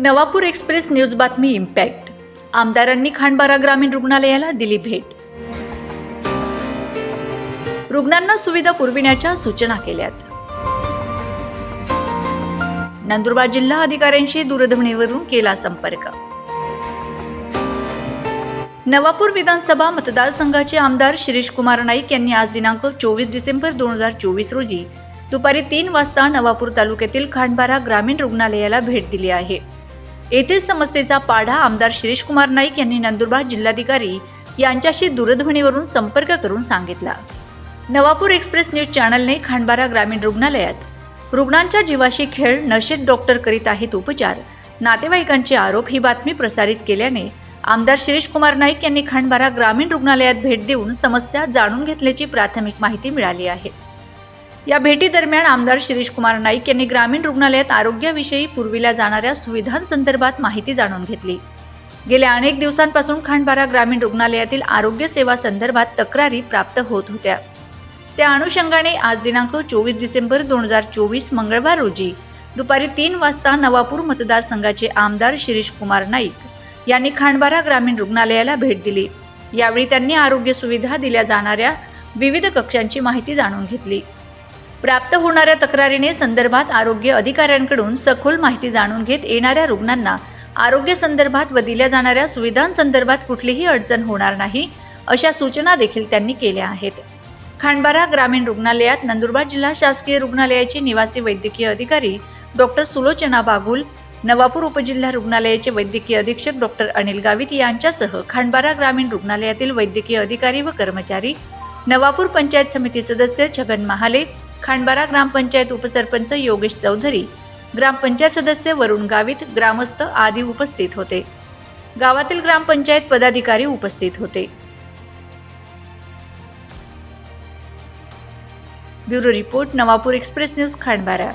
Navapur express news बातमी impact. आमदारांनी खांडबारा ग्रामीण रुग्णालयाला दिली भेट. रुग्णांना सुविधा पुरविण्याच्या सूचना केल्यात. नंदुरबार जिल्हा अधिकाऱ्यांशी दूरध्वनीवरून केला संपर्क. नवापूर विधानसभा मतदारसंघाचे आमदार शिरीष कुमार नाईक यांनी आज दिनांक चोवीस डिसेंबर दोन हजार चोवीस रोजी दुपारी तीन वाजता नवापूर तालुक्यातील खांडबारा ग्रामीण रुग्णालयाला भेट दिली आहे. येथील समस्येचा पाढा आमदार शिरीष कुमार नाईक यांनी नंदुरबार जिल्हाधिकारी यांच्याशी दूरध्वनीवरून संपर्क करून सांगितला. नवापूर एक्सप्रेस न्यूज चॅनलने खांडबारा ग्रामीण रुग्णालयात रुग्णांच्या जीवाशी खेळ नशेत डॉक्टर करीत आहेत उपचार. नातेवाईकांचे आरोप ही बातमी प्रसारित केल्याने आमदार शिरीष कुमार नाईक यांनी खांडबारा ग्रामीण रुग्णालयात भेट देऊन समस्या जाणून घेतल्याची प्राथमिक माहिती मिळाली आहे. या भेटीदरम्यान आमदार शिरीष कुमार नाईक यांनी ग्रामीण रुग्णालयात आरोग्याविषयी पुरविल्या जाणाऱ्या सुविधांसंदर्भात माहिती जाणून घेतली. गेल्या अनेक दिवसांपासून खांडबारा ग्रामीण रुग्णालयातील आरोग्य सेवा संदर्भात तक्रारी प्राप्त होत होत्या. त्या अनुषंगाने आज दिनांक चोवीस डिसेंबर दोन हजार चोवीस मंगळवार रोजी दुपारी तीन वाजता नवापूर मतदारसंघाचे आमदार शिरीष कुमार नाईक यांनी खांडबारा ग्रामीण रुग्णालयाला भेट दिली. यावेळी त्यांनी आरोग्य सुविधा दिल्या जाणाऱ्या विविध कक्षांची माहिती जाणून घेतली. प्राप्त होणाऱ्या तक्रारीने संदर्भात आरोग्य अधिकाऱ्यांकडून सखोल माहिती जाणून घेत येणाऱ्या रुग्णांना आरोग्य संदर्भात व दिल्या जाणाऱ्या सुविधांसंदर्भात कुठलीही अडचण होणार नाही अशा सूचना देखील त्यांनी केल्या आहेत. खांडबारा ग्रामीण रुग्णालयात नंदुरबार जिल्हा शासकीय रुग्णालयाचे निवासी वैद्यकीय अधिकारी डॉक्टर सुलोचना बागुल नवापूर उपजिल्हा रुग्णालयाचे वैद्यकीय अधीक्षक डॉक्टर अनिल गावित यांच्यासह खांडबारा ग्रामीण रुग्णालयातील वैद्यकीय अधिकारी व कर्मचारी नवापूर पंचायत समिती सदस्य छगन महाले खांडबारा ग्रामपंचायत उपसरपंच योगेश चौधरी ग्रामपंचायत सदस्य वरुण गावित ग्रामस्थ आदी उपस्थित होते. गावातील ग्रामपंचायत पदाधिकारी उपस्थित होते. Bureau report Navapur express news Khandbara.